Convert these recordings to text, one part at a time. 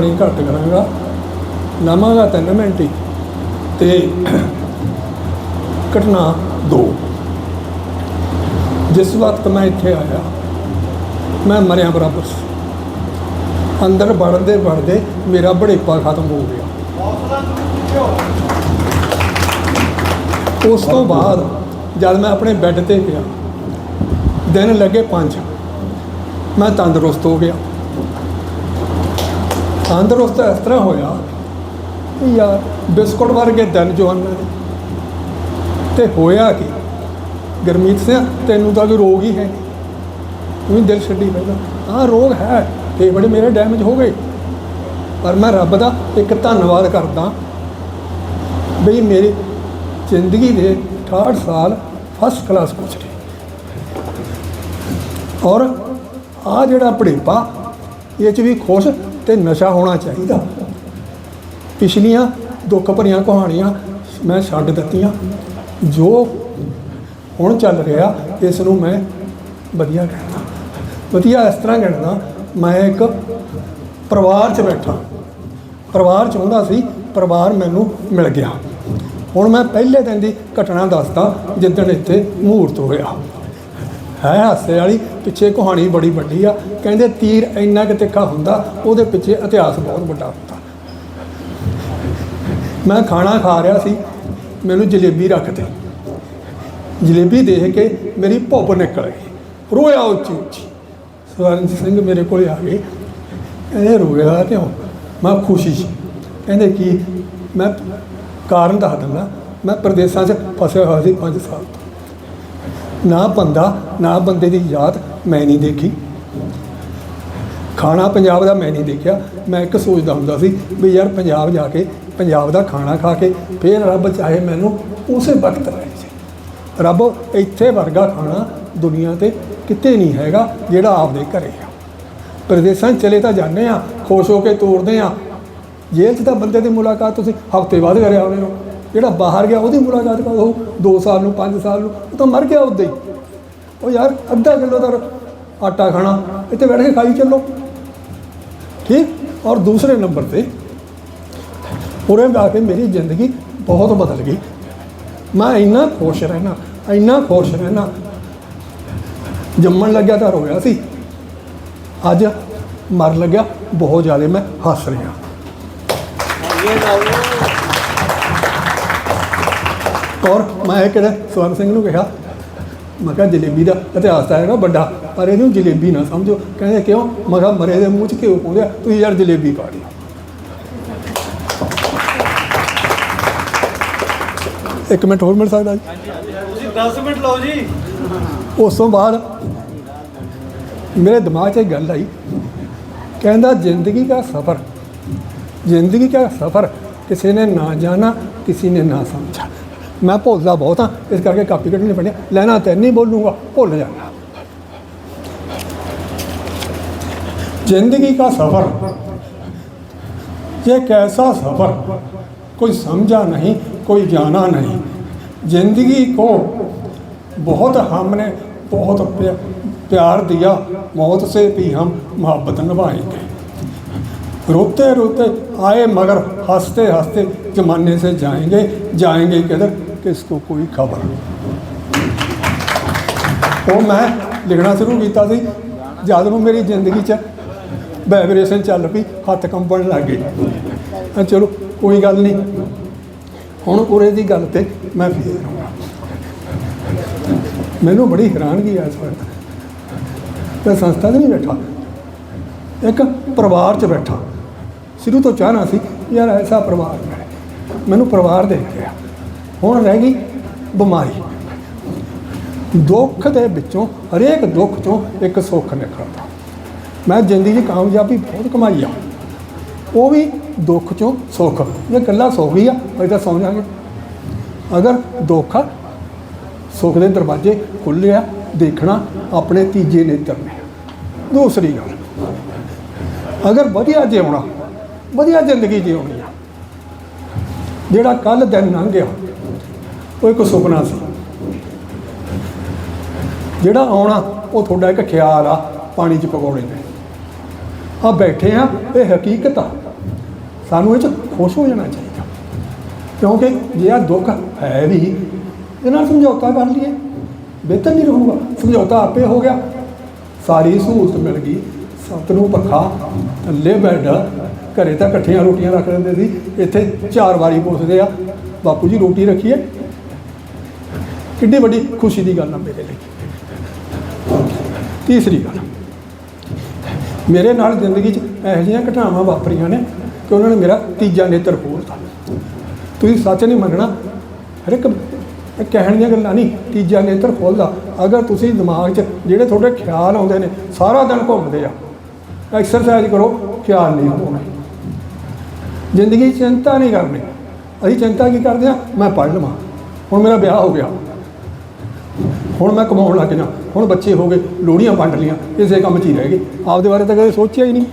ਬੜੀ ਘੱਟ ਕਰਾਂਗਾ। ਲਾਵਾਂਗਾ ਤਿੰਨ ਮਿੰਟ ਹੀ। ਤੇ ਘਟਨਾ ਦੋ। ਜਿਸ ਵਕਤ ਮੈਂ ਇੱਥੇ ਆਇਆ, ਮੈਂ ਮਰਿਆ ਬਰਾਬਰ ਸੀ। ਅੰਦਰ ਵੜਦੇ ਵੜਦੇ ਮੇਰਾ ਬੜੇਪਾ ਖਤਮ ਹੋ ਗਿਆ। ਉਸ ਤੋਂ ਬਾਅਦ ਜਦ ਮੈਂ ਆਪਣੇ ਬੈੱਡ ਤੇ ਪਿਆ ਦਿਨ ਲੱਗੇ ਪੰਜ। ਮੈਂ ਤੰਦਰੁਸਤ ਹੋ ਗਿਆ। ਤੰਦਰੁਸਤ ਇਸ ਤਰ੍ਹਾਂ ਹੋਇਆ ਵੀ ਯਾਰ ਬਿਸਕੁਟ ਵਰਗੇ ਦਿਨ ਜਵਾਨਾਂ ਦੇ ਤੇ ਹੋਇਆ ਕੀ? ਗਰਮੀਤ ਸਿੰਘ, ਤੈਨੂੰ ਤਾਂ ਕੋਈ ਰੋਗ ਹੀ ਹੈ ਨਹੀਂ। ਦਿਲ ਛੱਡੀ ਪਹਿਲਾਂ ਹਾਂ ਰੋਗ ਹੈ ਤੇ ਬੜੇ ਮੇਰੇ ਡੈਮੇਜ ਹੋ ਗਏ। ਪਰ ਮੈਂ ਰੱਬ ਦਾ ਇੱਕ ਧੰਨਵਾਦ ਕਰਦਾ ਬਈ ਮੇਰੀ ਜ਼ਿੰਦਗੀ ਦੇ 68 ਸਾਲ ਫਸਟ ਕਲਾਸ ਗੁਜ਼ਰੇ ਔਰ ਆ ਜਿਹੜਾ ਪੜੇਪਾ ਇਹ ਚ ਵੀ ਖੁਸ਼ ਤੇ ਨਸ਼ਾ ਹੋਣਾ ਚਾਹੀਦਾ। ਪਿਛਲੀਆਂ ਦੁੱਖ ਭਰੀਆਂ ਕਹਾਣੀਆਂ ਮੈਂ ਛੱਡ ਦਿੱਤੀਆਂ। ਜੋ ਹੁਣ ਚੱਲ ਰਿਹਾ, ਇਸ ਨੂੰ ਮੈਂ ਵਧੀਆ ਕਹਿਣਾ। ਵਧੀਆ ਇਸ ਤਰ੍ਹਾਂ ਕਹਿੰਦਾ ਮੈਂ ਇੱਕ ਪਰਿਵਾਰ 'ਚ ਬੈਠਾ। ਪਰਿਵਾਰ ਚਾਹੁੰਦਾ ਸੀ ਪਰਿਵਾਰ ਮੈਨੂੰ ਮਿਲ ਗਿਆ। ਹੁਣ ਮੈਂ ਪਹਿਲੇ ਦਿਨ ਦੀ ਘਟਨਾ ਦੱਸਦਾ, ਜਿੱਦਣ ਇੱਥੇ ਮੂਹਰਤ ਹੋਇਆ। ਹੈ ਹਾਸੇ ਵਾਲੀ, ਪਿੱਛੇ ਕਹਾਣੀ ਬੜੀ ਵੱਡੀ ਆ। ਕਹਿੰਦੇ ਤੀਰ ਇੰਨਾ ਕਿ ਤਿੱਖਾ ਹੁੰਦਾ, ਉਹਦੇ ਪਿੱਛੇ ਇਤਿਹਾਸ ਬਹੁਤ ਵੱਡਾ ਹੁੰਦਾ। ਮੈਂ ਖਾਣਾ ਖਾ ਰਿਹਾ ਸੀ, ਮੈਨੂੰ ਜਲੇਬੀ ਰੱਖ ਦੇ। ਜਲੇਬੀ ਦੇਖ ਕੇ ਮੇਰੀ ਭੁੱਬ ਨਿਕਲ ਗਈ। ਰੋਇਆ ਉੱਚੀ ਉੱਚੀ। ਸਵਰਨ ਸਿੰਘ ਮੇਰੇ ਕੋਲ ਆ ਗਏ। ਕਹਿੰਦੇ ਰੋਇਆ ਕਿਉਂ? ਮੈਂ ਖੁਸ਼ੀ ਸੀ। ਕਹਿੰਦੇ ਕੀ? ਮੈਂ ਕਾਰਨ ਦੱਸ ਦਿੰਦਾ। ਮੈਂ ਪ੍ਰਦੇਸ਼ਾਂ 'ਚ ਫਸਿਆ ਹੋਇਆ ਸੀ 5 ਸਾਲ ਤੋਂ। ਨਾ ਬੰਦਾ, ਨਾ ਬੰਦੇ ਦੀ ਯਾਦ ਮੈਂ ਨਹੀਂ ਦੇਖੀ। ਖਾਣਾ ਪੰਜਾਬ ਦਾ ਮੈਂ ਨਹੀਂ ਦੇਖਿਆ। ਮੈਂ ਇੱਕ ਸੋਚਦਾ ਹੁੰਦਾ ਸੀ ਵੀ ਯਾਰ ਪੰਜਾਬ ਜਾ ਕੇ ਪੰਜਾਬ ਦਾ ਖਾਣਾ ਖਾ ਕੇ ਫੇਰ ਰੱਬ ਚਾਹੇ ਮੈਨੂੰ ਉਸੇ ਵਕਤ ਲੈ ਜੇ। ਰੱਬ ਇੱਥੇ ਵਰਗਾ ਖਾਣਾ ਦੁਨੀਆ ਤੇ ਕਿਤੇ ਨਹੀਂ ਹੈਗਾ ਜਿਹੜਾ ਆਪਦੇ ਘਰੇ ਆ। ਪ੍ਰਦੇਸ਼ਾਂ 'ਚ ਚਲੇ ਤਾਂ ਜਾਂਦੇ ਆ, ਖੁਸ਼ ਹੋ ਕੇ ਤੋਰਦੇ ਆ। ਜੇਲ੍ਹ 'ਚ ਤਾਂ ਬੰਦੇ ਦੀ ਮੁਲਾਕਾਤ ਤੁਸੀਂ ਹਫ਼ਤੇ ਬਾਅਦ ਕਰਿਆ ਹੋਣੇ ਹੋ। ਜਿਹੜਾ ਬਾਹਰ ਗਿਆ ਉਹਦੀ ਮੁਲਾਕਾਤ ਕਦੋਂ ਹੋਊ 2 ਸਾਲ ਨੂੰ 5 ਸਾਲ ਨੂੰ, ਉਹ ਤਾਂ ਮਰ ਗਿਆ ਉੱਦਾਂ ਹੀ। ਉਹ ਯਾਰ ਅੱਧਾ ਕਿਲੋ ਦਾ ਆਟਾ ਖਾਣਾ, ਇੱਥੇ ਬੈਠ ਕੇ ਖਾਈ ਚੱਲੋ। ਠੀਕ? ਔਰ ਦੂਸਰੇ ਨੰਬਰ ਤੇ ਉਰੇ ਆ ਕੇ ਮੇਰੀ ਜ਼ਿੰਦਗੀ ਬਹੁਤ ਬਦਲ ਗਈ। ਮੈਂ ਇੰਨਾ ਖੁਸ਼ ਰਹਿਣਾ, ਇੰਨਾ ਖੁਸ਼ ਰਹਿਣਾ। ਜੰਮਣ ਲੱਗਿਆ ਤਾਂ ਰੋਇਆ ਸੀ। ਅੱਜ ਮਰ ਲੱਗਿਆ, ਬਹੁਤ ਜ਼ਿਆਦਾ ਮੈਂ ਹੱਸ ਰਿਹਾ। ਔਰ ਮੈਂ ਇਹ ਕਿਹੜਾ ਸਵਰਨ ਸਿੰਘ ਨੂੰ ਕਿਹਾ ਮੈਂ ਕਿਹਾ ਜਲੇਬੀ ਦਾ ਇਤਿਹਾਸ ਤਾਂ ਹੈਗਾ ਵੱਡਾ ਪਰ ਇਹਨੂੰ ਜਲੇਬੀ ਨਾ ਸਮਝੋ। ਕਹਿੰਦੇ ਕਿਉਂ? ਮੈਂ ਕਿਹਾ ਮਰੇ ਦੇ ਮੂੰਹ 'ਚ ਘਿਓ ਪਾਉਂਦੇ ਤੁਸੀਂ ਯਾਰ ਜਲੇਬੀ ਪਾ ਦਿਓ ਇੱਕ ਮਿੰਟ ਹੋਰ ਮਿਲ ਸਕਦਾ ਜੀ? ਤੁਸੀਂ 10 ਮਿੰਟ ਲਓ ਜੀ। ਉਸ ਤੋਂ ਬਾਅਦ ਮੇਰੇ ਦਿਮਾਗ 'ਚ ਇੱਕ ਗੱਲ ਆਈ। ਕਹਿੰਦਾ ਜ਼ਿੰਦਗੀ ਦਾ ਸਫ਼ਰ ਜ਼ਿੰਦਗੀ ਦਾ ਸਫ਼ਰ ਕਿਸੇ ਨੇ ਨਾ ਜਾਣਾ ਕਿਸੇ ਨੇ ਨਾ ਸਮਝਾ मैं भुलता बहुत हाँ इस करके कापी कटनी नहीं लैना तेन नहीं बोलूँगा, भुल जाना ज़िंदगी का सफ़र, ये कैसा सफ़र? कोई समझा नहीं, कोई जाना नहीं। ज़िंदगी को बहुत हमने बहुत प्यार दिया, मौत से भी हम मोहब्बत निभाएँगे। रोते रोते आए मगर हँसते हँसते जमाने से जाएँगे जाएँगे किधर? ਇਸ ਤੋਂ ਕੋਈ ਖਬਰ? ਉਹ ਮੈਂ ਲਿਖਣਾ ਸ਼ੁਰੂ ਕੀਤਾ ਸੀ, ਜਦ ਨੂੰ ਮੇਰੀ ਜ਼ਿੰਦਗੀ 'ਚ ਵਾਈਬ੍ਰੇਸ਼ਨ ਚੱਲ ਪਈ, ਹੱਥ ਕੰਬਣ ਲੱਗ ਗਏ। ਚਲੋ, ਕੋਈ ਗੱਲ ਨਹੀਂ। ਹੁਣ ਉਰੇ ਦੀ ਗੱਲ ਤੇ ਮੈਂ ਫੇਰ ਮੈਨੂੰ ਬੜੀ ਹੈਰਾਨਗੀ ਆ ਇਸ ਵਕਤ। ਮੈਂ ਸੰਸਥਾ ਤੇ ਨਹੀਂ ਬੈਠਾ। ਇੱਕ ਪਰਿਵਾਰ 'ਚ ਬੈਠਾ। ਸ਼ੁਰੂ ਤੋਂ ਚਾਹਨਾ ਸੀ, ਯਾਰ ਐਸਾ ਪਰਿਵਾਰ ਮੈਨੂੰ ਪਰਿਵਾਰ ਦੇਖ ਰਿਹਾ। ਹੁਣ ਰਹਿ ਗਈ ਬਿਮਾਰੀ। ਦੁੱਖ ਦੇ ਵਿੱਚੋਂ, ਹਰੇਕ ਦੁੱਖ ਚੋਂ ਇੱਕ ਸੁੱਖ ਨਿਕਲਦਾ। ਮੈਂ ਜ਼ਿੰਦਗੀ 'ਚ ਕਾਮਯਾਬੀ ਬਹੁਤ ਕਮਾਈ ਆ। ਉਹ ਵੀ ਦੁੱਖ ਚੋਂ ਸੁੱਖ। ਇਹ ਇਕੱਲਾ ਸੁੱਖ ਹੀ ਆ, ਅਸੀਂ ਤਾਂ ਸੌਂ ਜਾਾਂਗੇ ਅਗਰ ਦੁੱਖ ਸੁੱਖ ਦੇ ਦਰਵਾਜ਼ੇ ਖੁੱਲ੍ਹੇ ਆ, ਦੇਖਣਾ ਆਪਣੇ ਤੀਜੇ ਨੇਤਰ ਨੇ। ਦੂਸਰੀ ਗੱਲ, ਅਗਰ ਵਧੀਆ ਜਿਉਣਾ, ਵਧੀਆ ਜ਼ਿੰਦਗੀ ਜਿਉਣੀ ਆ, ਜਿਹੜਾ ਕੱਲ ਦਿਨ ਲੰਘ ਗਿਆ ਉਹ ਇੱਕ ਸੁਪਨਾ ਸੀ। ਜਿਹੜਾ ਆਉਣਾ, ਉਹ ਤੁਹਾਡਾ ਇੱਕ ਖਿਆਲ ਆ, ਪਾਣੀ 'ਚ ਪਕੌੜੇ ਨੇ ਆ ਬੈਠੇ ਆ, ਇਹ ਹਕੀਕਤ ਆ। ਸਾਨੂੰ ਇਹ ਚ ਖੁਸ਼ ਹੋ ਜਾਣਾ ਚਾਹੀਦਾ। ਕਿਉਂਕਿ ਜੇ ਆ ਦੁੱਖ ਹੈ ਵੀ ਇਹਨਾਂ ਨਾਲ ਸਮਝੌਤਾ ਕਰ ਲਈਏ। ਬਿਹਤਰ ਨਹੀਂ ਰਹੂਗਾ। ਸਮਝੌਤਾ ਆਪੇ ਹੋ ਗਿਆ। ਸਾਰੀ ਸਹੂਲਤ ਮਿਲ ਗਈ। ਸੱਤ ਨੂੰ ਪੱਖਾ ਥੱਲੇ ਬੈੱਡ। ਘਰੇ ਤਾਂ ਇਕੱਠੀਆਂ ਰੋਟੀਆਂ ਰੱਖ ਲੈਂਦੇ ਸੀ। ਇੱਥੇ ਚਾਰ ਵਾਰੀ ਪੁੱਛਦੇ ਆ, ਬਾਪੂ ਜੀ, ਰੋਟੀ ਰੱਖੀਏ? ਕਿੰਨੀ ਵੱਡੀ ਖੁਸ਼ੀ ਦੀ ਗੱਲ ਆ ਮੇਰੇ ਲਈ। ਤੀਸਰੀ ਗੱਲ, ਮੇਰੇ ਨਾਲ ਜ਼ਿੰਦਗੀ 'ਚ ਇਹੋ ਜਿਹੀਆਂ ਘਟਨਾਵਾਂ ਵਾਪਰੀਆਂ ਨੇ ਕਿ ਉਹਨਾਂ ਨੇ ਮੇਰਾ ਤੀਜਾ ਨੇਤਰ ਖੋਲ੍ਹਤਾ ਤੁਸੀਂ ਸੱਚ ਨਹੀਂ ਮੰਨਣਾ, ਹਰ ਇੱਕ ਕਹਿਣ ਦੀਆਂ ਗੱਲਾਂ ਨਹੀਂ, ਤੀਜਾ ਨੇਤਰ ਖੋਲਦਾ। ਅਗਰ ਤੁਸੀਂ ਦਿਮਾਗ 'ਚ ਜਿਹੜੇ ਤੁਹਾਡੇ ਖਿਆਲ ਆਉਂਦੇ ਨੇ, ਸਾਰਾ ਦਿਨ ਘੁੰਮਦੇ ਆ ਐਕਸਰਸਾਈਜ਼ ਕਰੋ, ਖਿਆਲ ਨਹੀਂ ਆਉਣੇ ਜ਼ਿੰਦਗੀ 'ਚ ਚਿੰਤਾ ਨਹੀਂ ਕਰਨੀ। ਅਸੀਂ ਚਿੰਤਾ ਕੀ ਕਰਦੇ ਆ ਮੈਂ ਪੜ੍ਹ ਲਵਾਂ। ਹੁਣ ਮੇਰਾ ਵਿਆਹ ਹੋ ਗਿਆ। ਹੁਣ ਮੈਂ ਕਮਾਉਣ ਲੱਗ ਜਾ ਹੁਣ ਬੱਚੇ ਹੋ ਗਏ, ਲੋੜੀਆਂ ਵੰਡ ਲੀਆਂ ਇਸੇ ਕੰਮ 'ਚ ਹੀ ਰਹਿ ਗਏ। ਆਪਦੇ ਬਾਰੇ ਤਾਂ ਕਦੇ ਸੋਚਿਆ ਹੀ ਨਹੀਂ।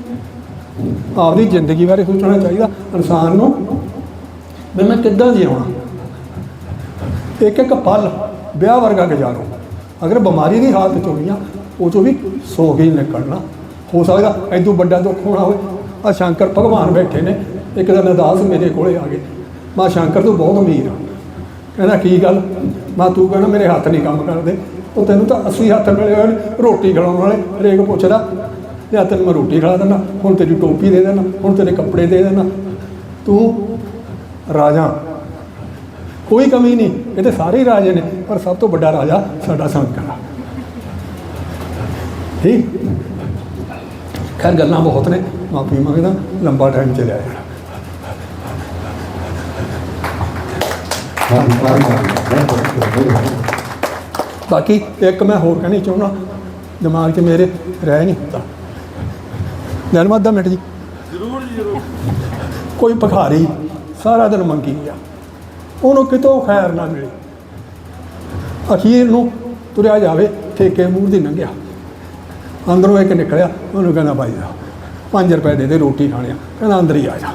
ਆਪਦੀ ਜ਼ਿੰਦਗੀ ਬਾਰੇ ਸੋਚਣਾ ਚਾਹੀਦਾ, ਇਨਸਾਨ ਨੂੰ। ਵੀ ਮੈਂ ਕਿੱਦਾਂ ਜਿਉਣਾ ਇੱਕ ਇੱਕ ਪਲ ਵਿਆਹ ਵਰਗਾ ਗੁਜ਼ਾਰੋ। ਅਗਰ ਬਿਮਾਰੀ ਦੀ ਹਾਲਤ ਚ ਹੋਣੀ ਆ ਉਹ ਚੋਂ ਵੀ ਸੋ ਕੇ ਹੀ ਨਿਕਲਣਾ। ਹੋ ਸਕਦਾ ਐਦੋਂ ਵੱਡਾ ਦੁੱਖ ਹੋਣਾ ਹੋਵੇ। ਆ ਸ਼ੰਕਰ ਭਗਵਾਨ ਬੈਠੇ ਨੇ। ਇੱਕ ਦਿਨ ਅਰਦਾਸ ਮੇਰੇ ਕੋਲੇ ਆ ਗਏ। ਮੈਂ ਸ਼ੰਕਰ ਤੋਂ ਬਹੁਤ ਅਮੀਰ ਆ। ਕਹਿੰਦਾ, ਕੀ ਗੱਲ? ਮੈਂ, ਤੂੰ ਕਹਿੰਦਾ, ਮੇਰੇ ਹੱਥ ਨਹੀਂ ਕੰਮ ਕਰਦੇ। ਉਹ ਤੈਨੂੰ ਤਾਂ 80 ਹੱਥ ਮਿਲੇ ਹੋਏ ਨੇ, ਰੋਟੀ ਖਿਲਾਉਣ ਵਾਲੇ। ਹਰੇਕ ਪੁੱਛਦਾ ਲਿਆ ਤੈਨੂੰ ਮੈਂ ਰੋਟੀ ਖਿਲਾ ਦਿੰਦਾ, ਹੁਣ ਤੇਰੀ ਟੋਪੀ ਦੇ ਦੇਣਾ ਹੁਣ ਤੇਰੇ ਕੱਪੜੇ ਦੇ ਦੇਣਾ ਤੂੰ ਰਾਜਾ। ਕੋਈ ਕਮੀ ਨਹੀਂ, ਇਹ ਤੇ ਸਾਰੇ ਰਾਜੇ ਨੇ, ਪਰ ਸਭ ਤੋਂ ਵੱਡਾ ਰਾਜਾ ਸਾਡਾ ਸ਼ੰਕਰ ਠੀਕ? ਖੈਰ, ਗੱਲਾਂ ਬਹੁਤ ਨੇ। ਮਾਫੀ ਮੰਗਦਾ, ਲੰਬਾ ਟਾਈਮ ਚਲਿਆ ਜਾਣਾ ਬਾਕੀ ਇੱਕ ਮੈਂ ਹੋਰ ਕਹਿਣੀ ਚਾਹੁੰਦਾ ਦਿਮਾਗ 'ਚ ਮੇਰੇ ਰਹਿ ਨਹੀਂ ਹੁੰਦਾ ਲੈਣ ਮੱਦਾ ਮਿੰਟ ਜੀ। ਜ਼ਰੂਰ ਜੀ ਜ਼ਰੂਰ। ਕੋਈ ਭਿਖਾਰੀ ਸਾਰਾ ਦਿਨ ਮੰਗੀ ਗਿਆ ਉਹਨੂੰ ਕਿਤੋਂ ਖੈਰ ਨਾ ਮਿਲੀ। ਅਖੀਰ ਨੂੰ ਤੁਰਿਆ ਜਾਵੇ ਠੇਕੇ ਮੂੰਹ ਦੀ ਲੰਘਿਆ ਅੰਦਰੋਂ ਇੱਕ ਨਿਕਲਿਆ ਉਹਨੂੰ ਕਹਿੰਦਾ ਭਾਈ ਸਾਹਿਬ 5 ਰੁਪਏ ਦੇ ਦੇ ਰੋਟੀ ਖਾਣੀ ਆ। ਕਹਿੰਦਾ ਅੰਦਰ ਹੀ ਆ ਜਾ।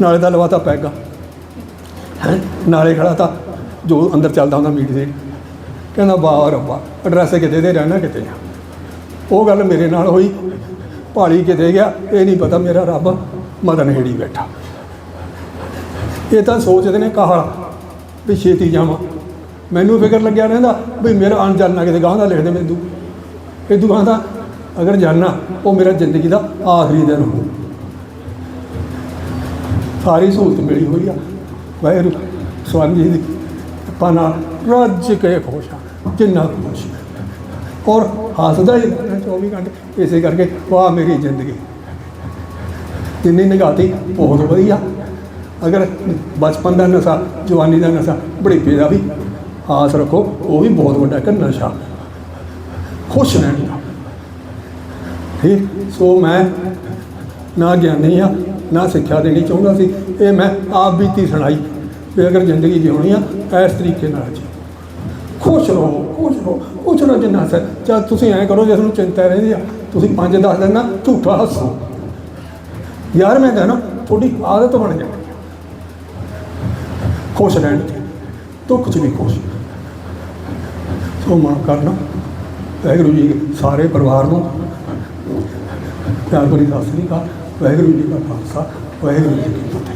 ਨਾਲੇ ਤਾਂ ਲਵਾਤਾ ਪੈਗਾ। ਹੈ। ਨਾਲੇ ਖੜਾ ਤਾਂ ਜੋ ਅੰਦਰ ਚੱਲਦਾ ਹੁੰਦਾ ਮੀਟ ਦੇ। ਕਹਿੰਦਾ, ਵਾਹ ਰੱਬਾ ਐਡਰੈਸ ਕਿਤੇ ਦੇ ਰਹਿਣਾ ਕਿਤੇ ਆ। ਉਹ ਗੱਲ ਮੇਰੇ ਨਾਲ ਹੋਈ। ਪਹਾੜੀ ਕਿਤੇ ਗਿਆ, ਇਹ ਨਹੀਂ ਪਤਾ ਮੇਰਾ ਰੱਬ ਮਦਨ ਹੇੜੀ ਬੈਠਾ। ਇਹ ਤਾਂ ਸੋਚਦੇ ਨੇ ਕਹਾਲ ਵੀ ਛੇਤੀ ਜਾਵਾਂ। ਮੈਨੂੰ ਫਿਕਰ ਲੱਗਿਆ ਰਹਿੰਦਾ ਵੀ ਮੇਰਾ ਅਣਜਾਣ ਨਾ ਕਿਤੇ ਗਾਂ ਦਾ ਲਿਖਦੇ ਮੈਨੂੰ। ਇਹ ਦੁਕਾਨ ਦਾ ਅਗਰ ਜਾਣਾ, ਉਹ ਮੇਰਾ ਜ਼ਿੰਦਗੀ ਦਾ ਆਖਰੀ ਦਿਨ ਹੋ ਸਾਰੀ ਸਹੂਲਤ ਮਿਲੀ ਹੋਈ ਆ। ਵਾਹਿਗੁਰੂ, ਸਵਾਮੀ ਜੀ ਦੀ ਕਿਰਪਾ ਨਾਲ ਰੱਜ ਕੇ ਖੁਸ਼ ਹਾਂ, ਜਿੰਨਾ ਖੁਸ਼ ਔਰ ਹੱਸਦਾ ਹੀ ਰਹਿਣਾ 24 ਘੰਟੇ, ਇਸੇ ਕਰਕੇ ਵਾਹ ਮੇਰੀ ਜ਼ਿੰਦਗੀ। ਜਿੰਨੀ ਨਿਗਾਤੀ ਬਹੁਤ ਵਧੀਆ। ਅਗਰ ਬਚਪਨ ਦਾ ਨਸ਼ਾ, ਜਵਾਨੀ ਦਾ ਨਸ਼ਾ ਬੁਢੇਪੇ ਦਾ ਵੀ ਆਸ ਰੱਖੋ, ਉਹ ਵੀ ਬਹੁਤ ਵੱਡਾ ਇੱਕ ਨਸ਼ਾ। ਖੁਸ਼ ਰਹਿਣ ਦਾ। ਠੀਕ ਸੋ ਮੈਂ ਨਾ ਗਿਆਨੀ ਆ ਨਾ ਸਿੱਖਿਆ ਦੇਣੀ ਚਾਹੁੰਦਾ ਸੀ। ਇਹ ਮੈਂ ਆਪ ਬੀਤੀ ਸੁਣਾਈ ਵੀ ਅਗਰ ਜ਼ਿੰਦਗੀ ਜਿਉਣੀ ਆ, ਇਸ ਤਰੀਕੇ ਨਾਲ ਜੀ। ਖੁਸ਼ ਰਹੋ ਖੁਸ਼ ਰਹੋ ਖੁਸ਼ ਰਹੋ ਜਿੰਨਾ ਸਰ ਜਦ ਤੁਸੀਂ ਐਂ ਕਰੋ ਜੇ ਤੁਹਾਨੂੰ ਚਿੰਤਾ ਰਹਿੰਦੀ ਆ, ਤੁਸੀਂ 5-10 ਦਿਨ ਨਾ ਝੂਠਾ ਹੱਸੋ। ਯਾਰ ਮੈਂ ਕਹਿੰਦਾ ਤੁਹਾਡੀ ਆਦਤ ਬਣ ਜਾਣੀ ਖੁਸ਼ ਰਹਿਣ ਦੀ, ਦੁੱਖ 'ਚ ਵੀ ਖੁਸ਼। ਸੋ ਮਾਫ ਕਰਨਾ, ਵਾਹਿਗੁਰੂ ਜੀ ਸਾਰੇ ਪਰਿਵਾਰ ਨੂੰ। ਪਿਆਰ ਭਰੀ ਸਤਿ ਸ੍ਰੀ ਅਕਾਲ। ਵਾਹਿਗੁਰੂ ਜੀ ਕਾ ਖਾਲਸਾ ਵਾਹਿਗੁਰੂ ਜੀ ਕੀ ਫਤਿਹ